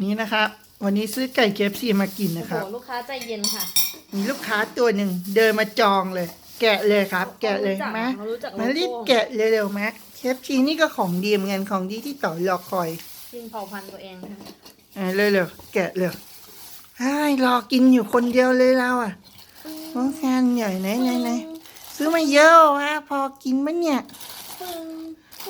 นี่นะครับวันนี้ซื้อไก่เคฟซีมากินโอ้นะโหครับลูกค้าใจเย็นค่ะมีลูกค้าตัวหนึ่งเดินมาจองเลย แกะเลยครับ แกะเลยขารู้จัมาเขารู้จักโลมารีบโก้แกะเร็วๆแม็กเคฟซีนี่ก็ของดีเหมือนกันของดีที่ต่อรอคอยจริงเผ่าพันธุ์ตัวเองค่ะอ่าเร็วๆแกะเร็วไอ้ายรอกินอยู่คนเดียวเลยเราอะน้องแซนใหญ่ไหนไหนไหนซื้อมาเยอะวะพอกินไหมเนี่ย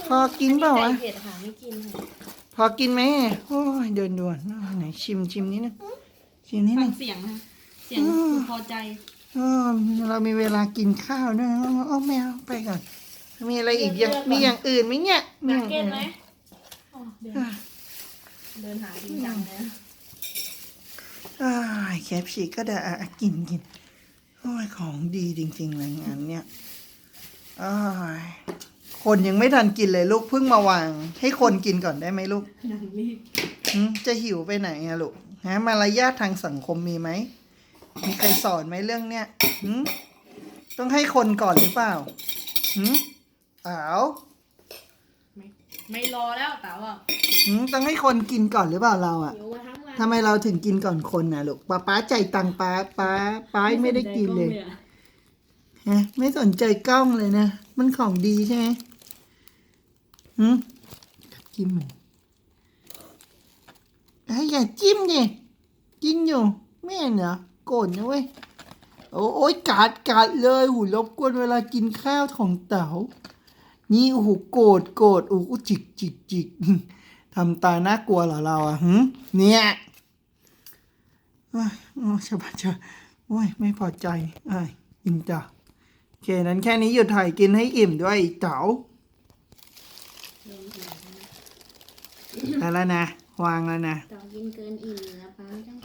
พอกินเปล่าวะอันนี้ไก่เผ็ดค่ะไม่กินค่ะ พอกินไหมโอ้ยเดินด่วนอ้าวไหนชิมชิมนิดนึงชิมนิดฟันึงงเสียงค่ะเสียงอืมคือพอใจอ๋อเรามีเวลากินข้าวด้วยเอาเอาแมวไปก่อน มีอะไรอีกยังมีอย่างอื่นไหมเนี่ยมีนัอกย่างเก็ตอื่นไหมอ๋อเดินอะเดินหาจริงจังเลยนะอ่าแคปชีก็ได้อะกินกินโอ้ยของดีจริงๆเลยงานเนี่ยอ้าย คนยังไม่ทันกินเลยลูกเพิ่งมาวาง ให้คนกินก่อนได้ไหมลูกยังรีบหืมจะหิวไปไหนอะลูกฮะมารยาททางสังคมมีไหมมีใครสอนไหมเรื่องเนี้ยหืมต้องให้คนก่อนหรือเปล่าหืมอ้าวไม่ไม่รอแล้วแต่ว่าหืมต้องให้คนกินก่อนหรือเปล่าเราอะหิวมาทั้งวันทำไมเราถึงกินก่อนคนน่ะลูกป้าป้าใจายตังป้าป้าป้าไม่ได้กินเลย ฮะ ไม่สนใจกล้องเลยนะ มันของดีใช่ไหม หืมจิ้มมันเอ้ยอย่าจิ้มดิกินอยู่ไม่เห็นเหรอโกรธนะเว้ยโอ้ยกัดกัดเลยหูรบกวนเวลากินข้าวของเต๋านี่โอ้โหโกรธโกรธโอ้โหจิกจิกจิกทำตาน่ากลัวเหรอเราอะหืมเนี่ยโอ้ยอ้ยชบาชะโอ้ยไม่พอใจไอ้ยอินจ้ะโอเคนั้นแค่นี้หยุดถ่ายกินให้อิ่มด้วยเต๋า ได้แล้วนะ วางแล้วนะต่อกินเกินอิ่มแล้วป้าไม่ต้อง